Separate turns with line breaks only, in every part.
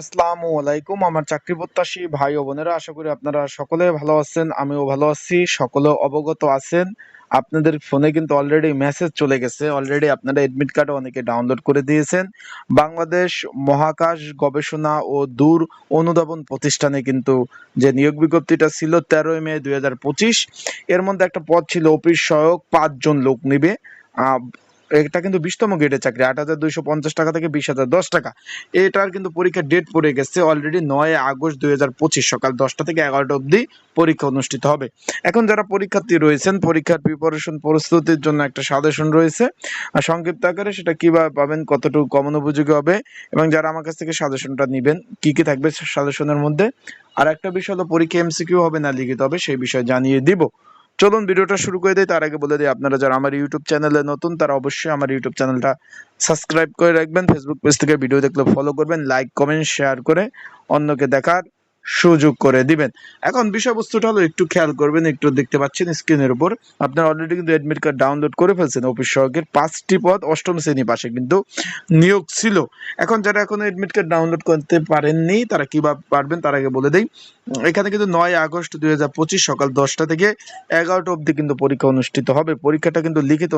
আসসালামু আলাইকুম। আমার চাকরি প্রত্যাশী ভাই ও বোনেরা, আশা করি আপনারা সকলে ভালো আছেন, আমিও ভালো আছি সকলে অবগত আছেন। আপনাদের ফোনে কিন্তু অলরেডি মেসেজ চলে গেছে অলরেডি আপনারা এডমিট কার্ড অনেকে ডাউনলোড করে দিয়েছেন। বাংলাদেশ মহাকাশ গবেষণা ও দূর অনুধাবন প্রতিষ্ঠানে কিন্তু যে নিয়োগ বিজ্ঞপ্তিটা ছিল তেরোই মে দুই হাজার পঁচিশ, এর মধ্যে একটা পদ ছিল অফিস সহায়ক পাঁচজন লোক নিবে। এটা কিন্তু বিশতম গ্রেডের চাকরি, আট হাজার দুইশো পঞ্চাশ টাকা থেকে বিশ হাজার দশ টাকা। এটার কিন্তু পরীক্ষার ডেট পড়ে গেছে অলরেডি নয় আগস্ট দুই হাজার পঁচিশ সকাল দশটা থেকে এগারোটা অবধি পরীক্ষা অনুষ্ঠিত হবে। এখন যারা পরীক্ষার্থী রয়েছেন, পরীক্ষার প্রিপারেশন প্রস্তুতির জন্য একটা সাজেশন রয়েছে। আর সংক্ষিপ্ত আকারে সেটা কীভাবে পাবেন, কতটুকু কমন উপযোগী হবে এবং যারা আমার কাছ থেকে সাজেশনটা নেবেন, কি কি থাকবে সাজেশনের মধ্যে। আর একটা বিষয় হলো পরীক্ষা এমসিকিউ হবে না লিখিত হবে, সেই বিষয়ে জানিয়ে দিব। চলুন ভিডিওটা শুরু করে দিই। তার আগে বলে দিই, আপনারা যারা আমার ইউটিউব চ্যানেলে নতুন, তারা অবশ্যই আমার ইউটিউব চ্যানেলটা সাবস্ক্রাইব করে রাখবেন। ফেসবুক পেজ থেকে ভিডিও দেখলে ফলো করবেন লাইক কমেন্ট শেয়ার করে অন্যকে দেখার সুযোগ করে দিবেন। এখন বিষয়বস্তুটা হলো, একটু খেয়াল করবেন, একটু দেখতে পাচ্ছেন স্ক্রিনের উপর। আপনারা অলরেডি কিন্তু অ্যাডমিট কার্ড ডাউনলোড করে ফেলছেন অফিস সহকের। পাঁচটি পদ, অষ্টম শ্রেণি পাশে কিন্তু নিয়োগ ছিল। এখন যারা এখনও অ্যাডমিট কার্ড ডাউনলোড করতে পারেননি, তারা কীভাবে পারবেন তার আগে বলে দেই। এখানে কিন্তু নয় আগস্ট দুই হাজার পঁচিশ সকাল দশটা থেকে এগারোটা অবধি কিন্তু পরীক্ষা অনুষ্ঠিত হবে। পরীক্ষাটা কিন্তু লিখিত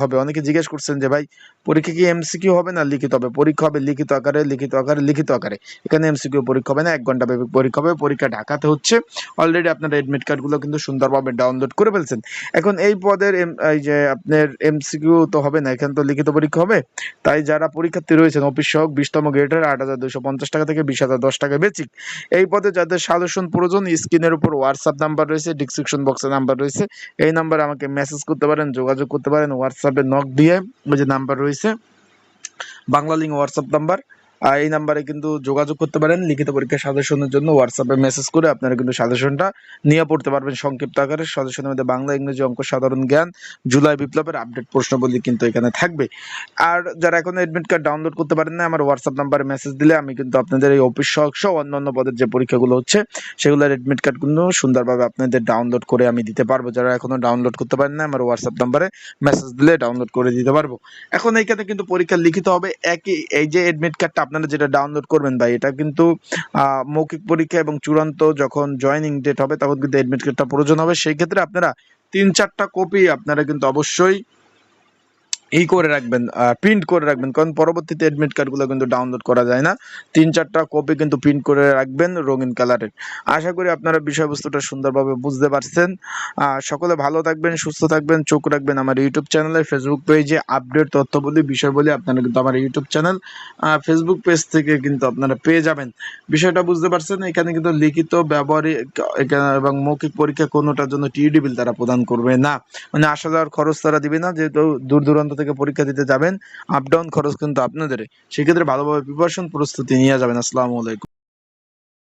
হবে। অনেকে জিজ্ঞেস করছেন যে, ভাই, পরীক্ষা কি এমসিকিউ হবে না লিখিত হবে? পরীক্ষা হবে লিখিত আকারে লিখিত আকারে লিখিত আকারে। এখানে এমসিকিউ পরীক্ষা হবে না, এক ঘণ্টা ব্যাপী পরীক্ষা হবে পরীক্ষা ঢাকাতে হচ্ছে? অলরেডি আপনার এডমিট কার্ডগুলো কিন্তু সুন্দরভাবে ডাউনলোড করে ফেলছেন। এখন এই পদের এই যে আপনার এমসিকিউ তো হবে না, এখানে তো লিখিত পরীক্ষা হবে। তাই যারা পরীক্ষার্থী রয়েছেন অফিস সহ বিশতম গ্রেডের আট হাজার দুশো পঞ্চাশ টাকা থেকে বিশ হাজার দশ টাকা বেচিক এই পদে যাদের সাজেশন প্রয়োজন, স্ক্রিনের উপর হোয়াটসঅ্যাপ নাম্বার রয়েছে ডিসক্রিপশন বক্সে নাম্বার রয়েছে। এই নাম্বারে আমাকে মেসেজ করতে পারেন, যোগাযোগ করতে পারেন হোয়াটসঅ্যাপে নক দিয়ে ওই যে নাম্বার রয়েছে। বাংলা লিঙ্ক হোয়াটসঅ্যাপ নাম্বার এই নাম্বারে কিন্তু যোগাযোগ করতে পারেন। লিখিত পরীক্ষার সাজেশনের জন্য হোয়াটসঅ্যাপে মেসেজ করে আপনারা কিন্তু সাজেশনটা নিয়ে পড়তে পারবেন। সংক্ষিপ্ত আকারে সাজেশনের মধ্যে বাংলা, ইংরেজি অঙ্ক, সাধারণ জ্ঞান, জুলাই বিপ্লবের আপডেট প্রশ্নবলী কিন্তু এখানে থাকবে। আর যারা এখন এডমিট কার্ড ডাউনলোড করতে পারেন না আমার হোয়াটসঅ্যাপ নাম্বারে মেসেজ দিলে আমি কিন্তু আপনাদের এই অফিস সহ অন্যান্য পদের যে পরীক্ষাগুলো হচ্ছে, সেগুলোর এডমিট কার্ডগুলো সুন্দরভাবে আপনাদের ডাউনলোড করে আমি দিতে পারব। যারা এখনও ডাউনলোড করতে পারেন না আমার হোয়াটসঅ্যাপ নাম্বারে মেসেজ দিলে ডাউনলোড করে দিতে পারব। এখন এইখানে কিন্তু পরীক্ষা লিখিত হবে। একই এই যে এডমিট কার্ডটা আপনারা যেটা ডাউনলোড করবেন ভাই, এটা কিন্তু মৌখিক পরীক্ষা এবং চূড়ান্ত যখন জয়নিং ডেট হবে, তখন কিন্তু এডমিট কার্ডটা প্রয়োজন হবে। সেই ক্ষেত্রে আপনারা তিন চারটা কপি আপনারা কিন্তু অবশ্যই ই করে রাখবেন প্রিন্ট করে রাখবেন। কারণ পরবর্তীতে এডমিট কার্ডগুলো কিন্তু ডাউনলোড করা যায় না। তিন, চারটা কপি কিন্তু প্রিন্ট করে রাখবেন রঙিন কালারের আশা করি আপনারা বিষয়বস্তুটা সুন্দরভাবে বুঝতে পারছেন। সকলে ভালো থাকবেন, সুস্থ থাকবেন, চোখ রাখবেন আমার ইউটিউব চ্যানেলে ফেসবুক পেজে আপডেট তথ্য বলি বিষয় বলি আপনারা কিন্তু আমার ইউটিউব চ্যানেল ফেসবুক পেজ থেকে কিন্তু আপনারা পেয়ে যাবেন। বিষয়টা বুঝতে পারছেন? এখানে কিন্তু লিখিত, ব্যবহারিক এবং মৌখিক পরীক্ষা কোনোটার জন্য টিডি বিল তারা প্রদান করবে না। মানে আসা যাওয়ার খরচ তারা দিবে না, যেহেতু দূর দূরান্ত থেকে পরীক্ষা দিতে যাবেন। আপ ডাউন খরচ কিন্তু আপনাদের। সেক্ষেত্রে ভালোভাবে প্রিপারেশন প্রস্তুতি নিয়ে যাবেন। আসসালামু আলাইকুম।